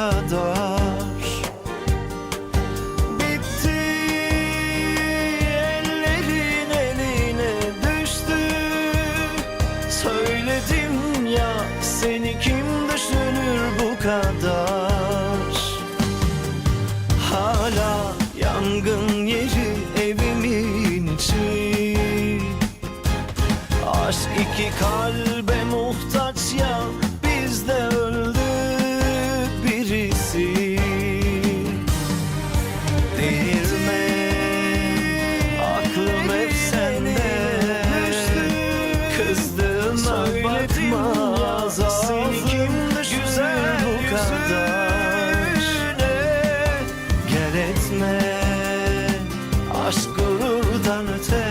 kadar. Bitti ellerin eline düştü. Söyledim ya seni kim düşünür bu kadar? Hala yangın yeri evimin içi. Aşk iki kalbe muhtaç. Kadar Gel etme Aşk gururdan öte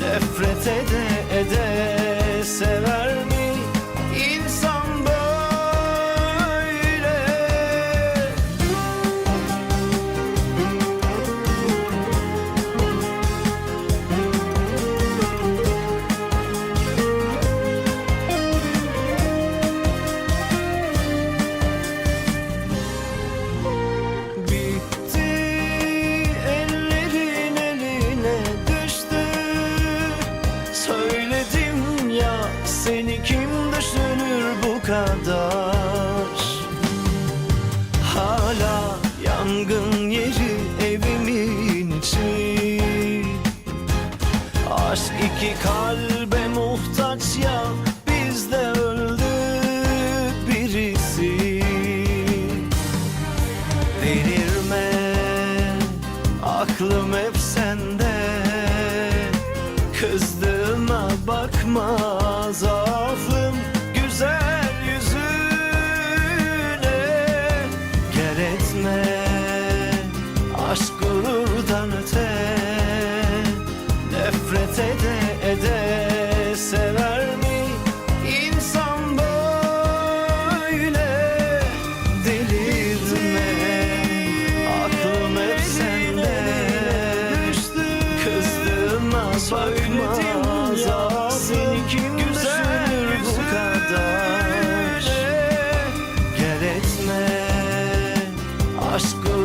Nefret ede ede Sever Söyledim ya seni kim düşünür bu kadar? Hala yangın yeri evimin içi. Aşk iki kalbe muhtaç ya bizde öldü birisi. Delirme aklım hep sende. Kızdı Bakmaz afım güzel yüzüne. Geretme aşk gururdan öte. Nefret ede ede sever mi insan böyle? Delirtme aklım hep sende. Kızdığıma bakmaz etme. Aşkı